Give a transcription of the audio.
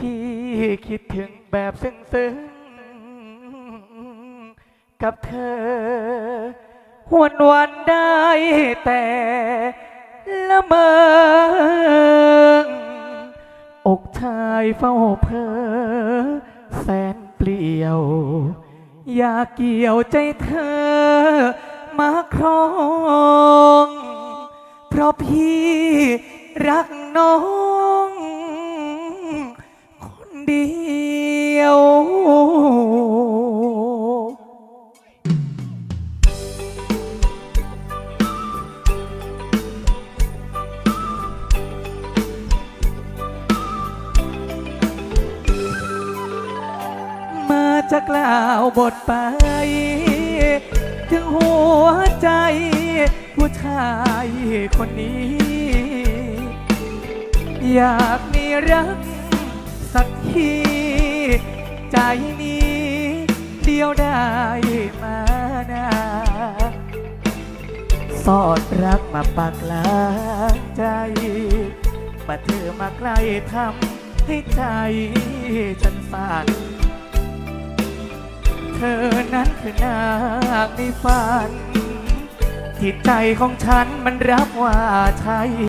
ที่คิดถึงแบบซึ้งๆ กับเธอ หวนวันได้แต่ละเมองอกชายเฝ้าเพอแสนเปลี่ยว อยากเกี่ยวใจเธอมาครอง เพราะพี่รักน้อง จะกล่าวบทไป ถึงหัวใจ ผู้ชายคนนี้ อยากมีรักสักที ใจนี้เดียวได้มานาสอดรักมาปากลางใจ มาเธอมาใกล้ทำให้ใจฉันสั่น เธอนั้นคือนางในฝันที่ใจของฉันมันรับว่าใช่